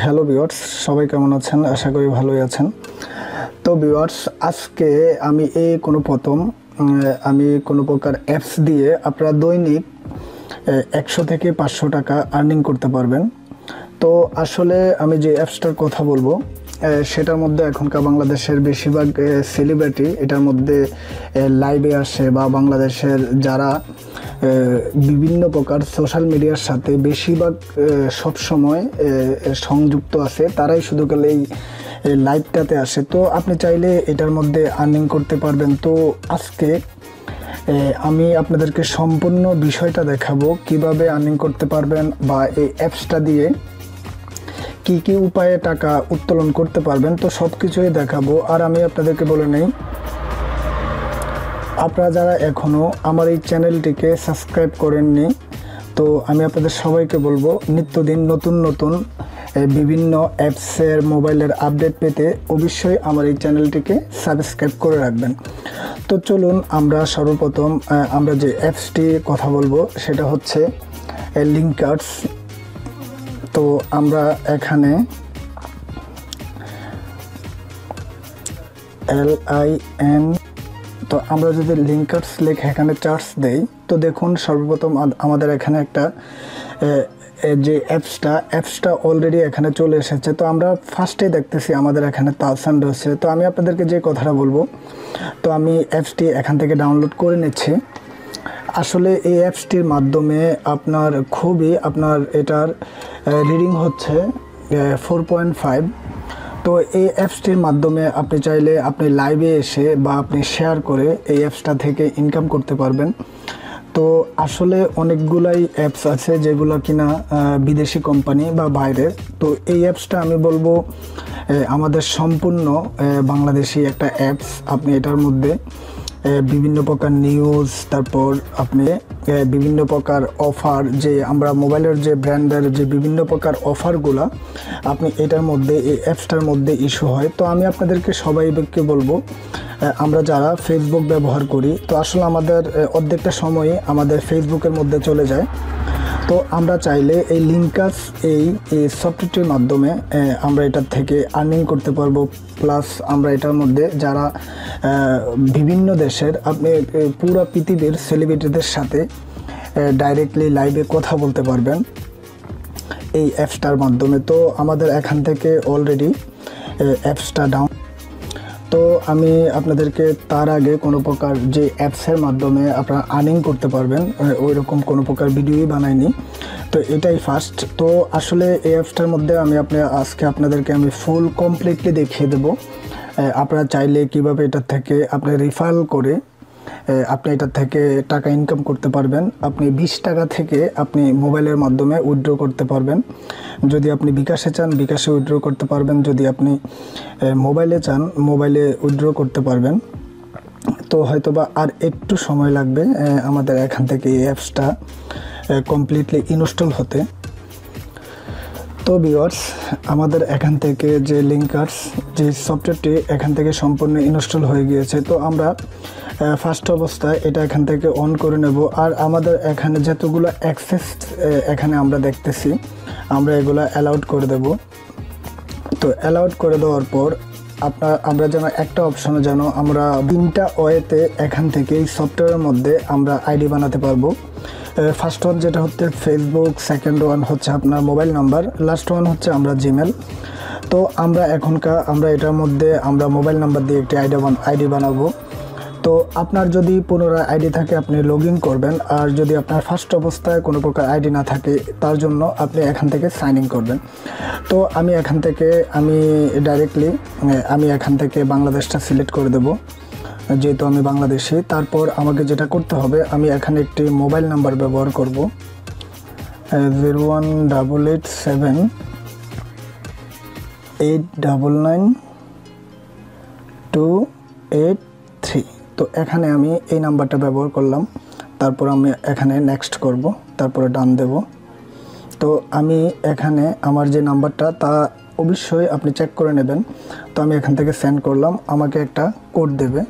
Hello বিওয়ার্স সবাই কেমন আছেন? আশা করি ভালোই আছেন। তো বিওয়ার্স আজকে আমি এই কোনো প্রথম আমি কোনো প্রকার অ্যাপস দিয়ে আপনারা দৈনিক একশো থেকে পাঁচশো টাকা আর্নিং করতে পারবেন। তো আসলে আমি যে অ্যাপসটার কথা বলব সেটার মধ্যে এখনকার বাংলাদেশের বেশিরভাগ সেলিব্রিটি এটার মধ্যে লাইভে আসে বা বাংলাদেশের যারা বিভিন্ন প্রকার সোশ্যাল মিডিয়ার সাথে বেশিরভাগ সব সময় সংযুক্ত আছে, তারাই শুধু গেলে এই লাইভটাতে আসে। তো আপনি চাইলে এটার মধ্যে আর্নিং করতে পারবেন। তো আজকে আমি আপনাদেরকে সম্পূর্ণ বিষয়টা দেখাবো, কীভাবে আর্নিং করতে পারবেন বা এই অ্যাপসটা দিয়ে কি কি উপায়ে টাকা উত্তোলন করতে পারবেন, তো সব কিছুই দেখাবো। আর আমি আপনাদেরকে বলে নেই, আপনারা যারা এখনও আমার এই চ্যানেলটিকে সাবস্ক্রাইব করেননি, তো আমি আপনাদের সবাইকে বলব, নিত্যদিন নতুন নতুন বিভিন্ন অ্যাপসের মোবাইলের আপডেট পেতে অবশ্যই আমার এই চ্যানেলটিকে সাবস্ক্রাইব করে রাখবেন। তো চলুন আমরা সর্বপ্রথম আমরা যে অ্যাপসটি কথা বলব, সেটা হচ্ছে লিঙ্ক লিঙ্কার্স তো আমরা এখানে এল আই এন তো আমরা যদি লিঙ্কার্স লেখে এখানে চার্জ দেই, তো দেখুন সর্বপ্রথম আমাদের এখানে একটা যে অ্যাপসটা অ্যাপসটা অলরেডি এখানে চলে এসেছে। তো আমরা ফার্স্টে দেখতেছি আমাদের এখানে তালসান রয়েছে তো আমি আপনাদেরকে যে কথাটা বলব, তো আমি অ্যাপসটি এখান থেকে ডাউনলোড করে নিচ্ছি। আসলে এই অ্যাপসটির মাধ্যমে আপনার খুবই আপনার এটার রিডিং হচ্ছে ফোর পয়েন্ট ফাইভ তো এই অ্যাপসটির মাধ্যমে আপনি চাইলে আপনি লাইভে এসে বা আপনি শেয়ার করে এই অ্যাপসটা থেকে ইনকাম করতে পারবেন। তো আসলে অনেকগুলাই অ্যাপস আছে যেগুলো কিনা বিদেশি কোম্পানি বা বাইরের তো এই অ্যাপসটা আমি বলব আমাদের সম্পূর্ণ বাংলাদেশি একটা অ্যাপস। আপনি এটার মধ্যে বিভিন্ন প্রকার নিউজ তারপর আপনি বিভিন্ন প্রকার অফার যে আমরা মোবাইলের যে ব্র্যান্ডের যে বিভিন্ন প্রকার অফারগুলো আপনি এটার মধ্যে, এই অ্যাপসটার মধ্যে ইস্যু হয়। তো আমি আপনাদেরকে সবাইকে বলব আমরা যারা ফেসবুক ব্যবহার করি, তো আসলে আমাদের অর্ধেকটা সময়ে আমাদের ফেসবুকের মধ্যে চলে যায়। তো আমরা চাইলে এই লিঙ্কাস এই সফটওয়্যারটির মাধ্যমে আমরা এটার থেকে আর্নিং করতে পারব। প্লাস আমরা এটার মধ্যে যারা বিভিন্ন দেশের, আপনি পুরো পৃথিবীর সেলিব্রিটিদের সাথে ডাইরেক্টলি লাইভে কথা বলতে পারবেন এই অ্যাপসটার মাধ্যমে। তো আমাদের এখান থেকে অলরেডি অ্যাপসটা ডাউন তো আমি আপনাদেরকে তার আগে কোনো প্রকার যে অ্যাপসের মাধ্যমে আপনারা আর্নিং করতে পারবেন ওই রকম কোনো প্রকার ভিডিওই বানাইনি। তো এটাই ফার্স্ট তো আসলে এই অ্যাপসটার মধ্যে আমি আপনি, আজকে আপনাদেরকে আমি ফুল কমপ্লিটলি দেখিয়ে দেবো। আপনারা চাইলে কীভাবে এটা থেকে আপনি রিফাল করে আপনি এটার থেকে টাকা ইনকাম করতে পারবেন। আপনি বিশ টাকা থেকে আপনি মোবাইলের মাধ্যমে উইথড্র করতে পারবেন। যদি আপনি বিকাশে চান, বিকাশে উইথড্র করতে পারবেন। যদি আপনি মোবাইলে চান, মোবাইলে উইথড্র করতে পারবেন। তো হয়তোবা আর একটু সময় লাগবে আমাদের এখান থেকে এই অ্যাপসটা কমপ্লিটলি ইনস্টল হতে। তো ভিওয়ার্স আমাদের এখান থেকে যে লিঙ্কার্স যে সফটওয়্যারটি এখান থেকে সম্পূর্ণ ইনস্টল হয়ে গিয়েছে, তো আমরা ফার্স্ট অবস্থায় এটা এখান থেকে অন করে নেব। আর আমাদের এখানে যতগুলো অ্যাক্সেস এখানে আমরা দেখতেছি, আমরা এগুলো অ্যালাউড করে দেব। তো অ্যালাউড করে দেওয়ার পর আপনার আমরা যেন একটা অপশনে যেন আমরা তিনটা ওয়েতে এখান থেকে সফটওয়্যারের মধ্যে আমরা আইডি বানাতে পারব। ফার্স্ট ওয়ান যেটা হচ্ছে ফেসবুক সেকেন্ড ওয়ান হচ্ছে আপনার মোবাইল নাম্বার লাস্ট ওয়ান হচ্ছে আমরা জিমেল তো আমরা এখনকার, আমরা এটার মধ্যে আমরা মোবাইল নাম্বার দিয়ে একটি আইডি আইডি বানাবো। তো আপনার যদি পুনরায় আইডি থাকে, আপনি লগ করবেন। আর যদি আপনার ফার্স্ট অবস্থায় কোনো প্রকার আইডি না থাকে, তার জন্য আপনি এখান থেকে সাইন ইন করবেন। তো আমি এখান থেকে, আমি ডাইরেক্টলি আমি এখান থেকে বাংলাদেশটা সিলেক্ট করে দেব। যেহেতু আমি বাংলাদেশি, তারপর আমাকে যেটা করতে হবে, আমি এখানে একটি মোবাইল নাম্বার ব্যবহার করব। Zero one double eight seven eight double nine two eight three তো এখানে আমি এই নাম্বারটা ব্যবহার করলাম, তারপর আমি এখানে নেক্সট করব, তারপরে ডান দেব। তো আমি এখানে আমার যে নাম্বারটা, তা অবশ্যই আপনি চেক করে নেবেন। তো আমি এখান থেকে সেন্ড করলাম, আমাকে একটা কোড দেবে।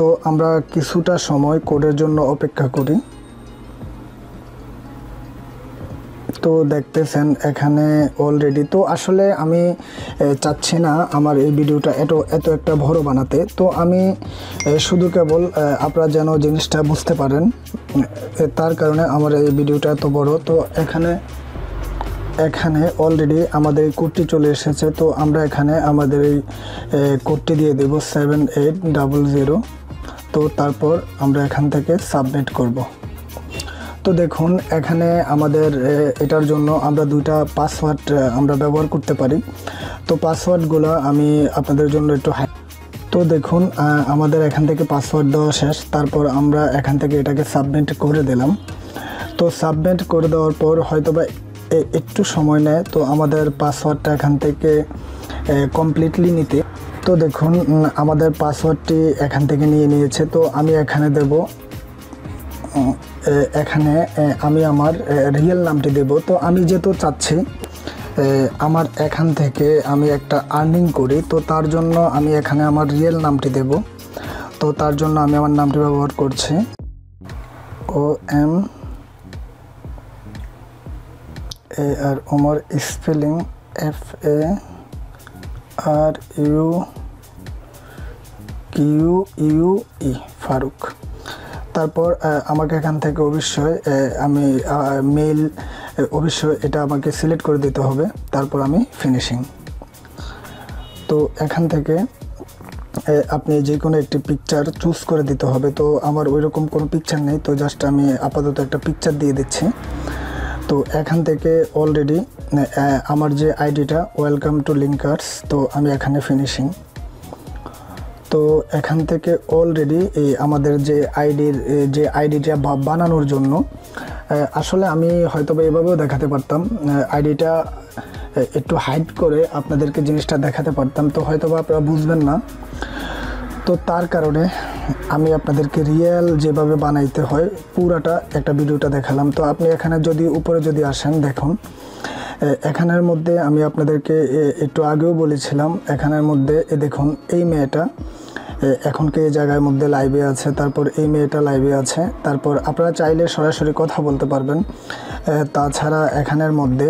তো আমরা কিছুটা সময় কোডের জন্য অপেক্ষা করি। তো দেখতেছেন এখানে অলরেডি তো আসলে আমি চাচ্ছি না আমার এই ভিডিওটা এত এত একটা বড় বানাতে। তো আমি শুধু কেবল আপনারা যেন জিনিসটা বুঝতে পারেন তার কারণে আমার এই ভিডিওটা এত বড়। তো এখানে এখানে অলরেডি আমাদের কোডটি চলে এসেছে। তো আমরা এখানে আমাদের এই কোডটি দিয়ে দেব সেভেন এইট ডাবল জিরো তো তারপর আমরা এখান থেকে সাবমিট করব। তো দেখুন, এখানে আমাদের এটার জন্য আমরা দুইটা পাসওয়ার্ড আমরা ব্যবহার করতে পারি। তো পাসওয়ার্ডগুলো আমি আপনাদের জন্য একটু তো দেখুন আমাদের এখান থেকে পাসওয়ার্ড দেওয়া শেষ। তারপর আমরা এখান থেকে এটাকে সাবমিট করে দিলাম। তো সাবমিট করে দেওয়ার পর হয়তোবা এ- একটু সময় নেয়। তো আমাদের পাসওয়ার্ডটা এখান থেকে কমপ্লিটলি নিতে তো দেখুন আমাদের পাসওয়ার্ডটি এখান থেকে নিয়ে নিয়েছে, তো আমি এখানে দেব এখানে আমি আমার রিয়েল নামটি দেব। তো আমি যেহেতু চাচ্ছি আমার এখান থেকে আমি একটা আর্নিং করি, তো তার জন্য আমি এখানে আমার রিয়েল নামটি দেব। তো তার জন্য আমি আমার নামটি ব্যবহার করছি O M A R Omar spelling F A R U Q U, E, Faruque. তারপর আমাকে এখান থেকে অবশ্যই আমি মেল অবশ্যই এটা আমাকে সিলেক্ট করে দিতে হবে। তারপর আমি ফিনিশিং তো এখান থেকে আপনি যে কোনো একটি পিকচার চুজ করে দিতে হবে। তো আমার ওই রকম কোনো পিকচার নেই। তো জাস্ট আমি আপাতত একটা পিকচার দিয়ে দিচ্ছি। তো এখান থেকে অলরেডি আমার যে আইডিটা ওয়েলকাম টু লিঙ্কার্স তো আমি এখানে ফিনিশিং তো এখান থেকে অলরেডি আমাদের যে আইডির যে আইডিটা বানানোর জন্য আসলে আমি হয়তো বা এভাবেও দেখাতে পারতাম আইডিটা একটু হাইড করে আপনাদেরকে জিনিসটা দেখাতে পারতাম, তো হয়তো বা আপনারা বুঝবেন না। তো তার কারণে আমি আপনাদেরকে রিয়েল যেভাবে বানাইতে হয়, পুরাটা একটা ভিডিওটা দেখালাম। তো আপনি এখানে যদি, উপরে যদি আসেন, দেখুন এখানের মধ্যে আমি আপনাদেরকে একটু আগেও বলেছিলাম এখানের মধ্যে দেখুন এই মেয়েটা এ, এখনকে এই জায়গার মধ্যে লাইভে আছে তারপর এই মেয়েটা লাইভে আছে তারপর আপনারা চাইলে সরাসরি কথা বলতে পারবেন। তাছাড়া এখানের মধ্যে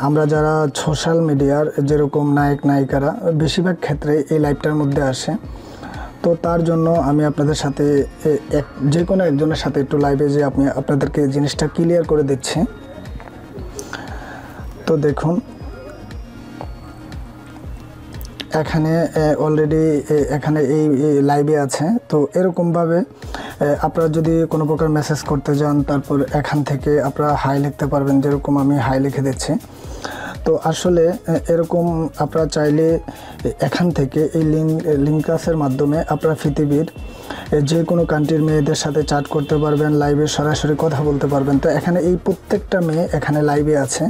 আমরা যারা সোশ্যাল মিডিয়ার যেরকম নায়ক নায়িকারা বেশিরভাগ ক্ষেত্রে এই লাইভটার মধ্যে আসে। তো তার জন্য আমি আপনাদের সাথে এক যে কোনো একজনের সাথে একটু লাইভে যে আপনি আপনাদেরকে জিনিসটা ক্লিয়ার করে দিচ্ছি। তো দেখুন, এখানে অলরেডি এখানে এই লাইভে আছে। তো এরকমভাবে আপনারা যদি কোনো প্রকার মেসেজ করতে যান, তারপর এখান থেকে আপনারা হাই লিখতে পারবেন, যেরকম আমি হাই লিখে দিচ্ছি। তো আসলে এরকম আপনারা চাইলে এখান থেকে এই লিঙ্ক লিঙ্কাসের মাধ্যমে আপনারা পৃথিবীর যে কোনো কান্ট্রির মেয়েদের সাথে চ্যাট করতে পারবেন লাইভে সরাসরি কথা বলতে পারবেন। তো এখানে এই প্রত্যেকটা মেয়ে এখানে লাইভে আছে।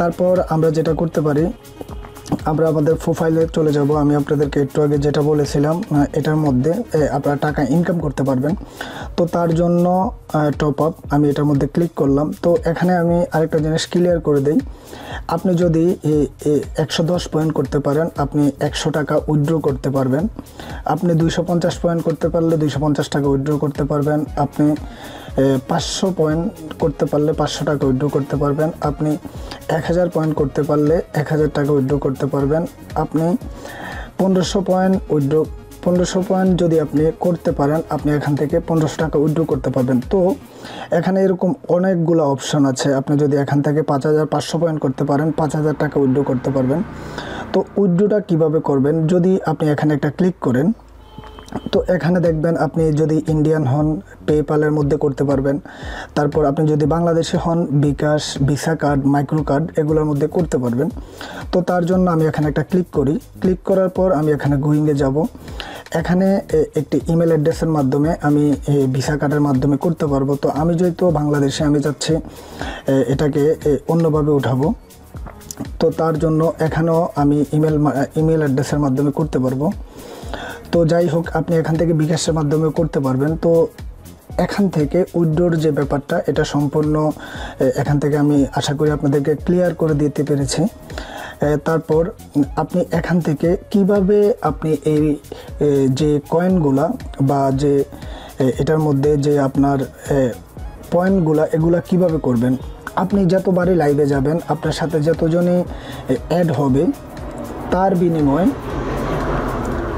তারপর আমরা যেটা করতে পারি, আমরা আমাদের প্রোফাইলে চলে যাব। আমি আপনাদেরকে একটু আগে যেটা বলেছিলাম এটার মধ্যে আপনারা টাকা ইনকাম করতে পারবেন। তো তার জন্য টপ আপ আমি এটার মধ্যে ক্লিক করলাম। তো এখানে আমি আরেকটা জিনিস ক্লিয়ার করে দেই। আপনি যদি একশো দশ পয়েন্ট করতে পারেন, আপনি একশো টাকা উইথড্র করতে পারবেন। আপনি দুইশো পঞ্চাশ পয়েন্ট করতে পারলে দুইশো পঞ্চাশ টাকা উইথড্র করতে পারবেন। আপনি পাঁচশো পয়েন্ট করতে পারলে পাঁচশো টাকা উইড্রো করতে পারবেন। আপনি এক হাজার পয়েন্ট করতে পারলে এক হাজার টাকা উইথড্র করতে পারবেন। আপনি পনেরোশো পয়েন্ট উইথড্র পনেরোশো পয়েন্ট যদি আপনি করতে পারেন, আপনি এখান থেকে পনেরোশো টাকা উইথড্র করতে পারবেন। তো, এখানে এরকম অনেকগুলো অপশন আছে। আপনি যদি এখান থেকে পাঁচ হাজার, পাঁচশো পয়েন্ট করতে পারেন, পাঁচ হাজার টাকা উইথড্র করতে পারবেন। তো উইথড্রটা কীভাবে করবেন? যদি আপনি এখানে একটা ক্লিক করেন তো এখানে দেখবেন আপনি যদি ইন্ডিয়ান হন পেপালের মধ্যে করতে পারবেন। তারপর আপনি যদি বাংলাদেশে হন bKash visa card micro card এগুলোর মধ্যে করতে পারবেন। তো তার জন্য আমি এখানে একটা ক্লিক করি। ক্লিক করার পর আমি এখানে গুইংয়ে যাব। এখানে একটি ইমেল অ্যাড্রেসের মাধ্যমে আমি ভিসা কার্ডের মাধ্যমে করতে পারব। তো আমি যেহেতু বাংলাদেশে আমি চাচ্ছি এ, এটাকে অন্যভাবে উঠাবো। তো তার জন্য এখানেও আমি ইমেল ইমেল অ্যাড্রেসের মাধ্যমে করতে পারব। তো যাই হোক, আপনি এখান থেকে বিকাশের মাধ্যমে করতে পারবেন। তো এখান থেকে উইড্রোর যে ব্যাপারটা, এটা সম্পূর্ণ এখান থেকে আমি আশা করি আপনাদেরকে ক্লিয়ার করে দিতে পেরেছি। তারপর আপনি এখান থেকে কীভাবে আপনি এই যে কয়েনগুলা বা যে এটার মধ্যে যে আপনার পয়েন্টগুলা, এগুলা কীভাবে করবেন? আপনি যতবারই লাইভে যাবেন, আপনার সাথে যতজনই অ্যাড হবে, তার বিনিময়ে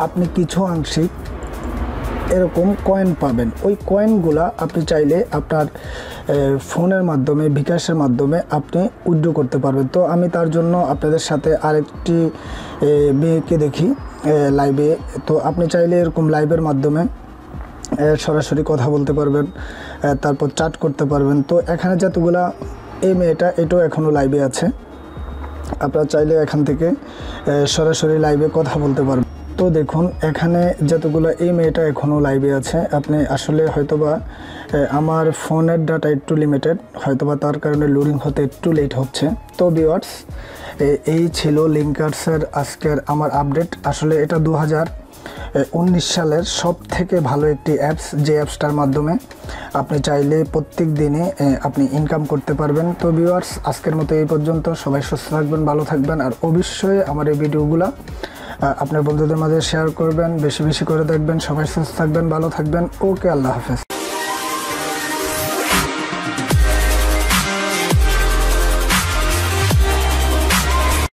আপনি কিছু আংশিক এরকম কয়েন পাবেন। ওই কয়েনগুলা আপনি চাইলে আপনার ফোনের মাধ্যমে, বিকাশের মাধ্যমে আপনি উইড্রো করতে পারবেন। তো আমি তার জন্য আপনাদের সাথে আরেকটি মেয়েকে দেখি লাইভে তো আপনি চাইলে এরকম লাইভের মাধ্যমে সরাসরি কথা বলতে পারবেন তারপর চাট করতে পারবেন। তো এখানে যতগুলা, এই মেয়েটা এটাও এখনও লাইভে আছে। আপনারা চাইলে এখান থেকে সরাসরি লাইভে কথা বলতে পারবেন। তো দেখুন, এখানে যতগুলো এই মেয়েটা এখনও লাইভে আছে, আপনি আসলে হয়তোবা আমার ফোনের ডাটা একটু লিমিটেড হয়তোবা তার কারণে লোডিং হতে একটু লেট হচ্ছে। তো বিওয়ার্স এই ছিল লিঙ্কার্সের আজকের আমার আপডেট আসলে এটা দু উনিশ সালের সব থেকে ভালো একটি অ্যাপস যে অ্যাপসটার মাধ্যমে আপনি চাইলে প্রত্যেক দিনে আপনি ইনকাম করতে পারবেন। তো ভিউয়ার্স আজকের মতো এই পর্যন্ত। সবাই সুস্থ থাকবেন, ভালো থাকবেন, আর অবশ্যই আমার এই ভিডিওগুলো আপনার বন্ধুদের মাঝে শেয়ার করবেন, বেশি বেশি করে দেখবেন, সবাই সুস্থ থাকবেন, ভালো থাকবেন। ওকে, আল্লাহ হাফেজ।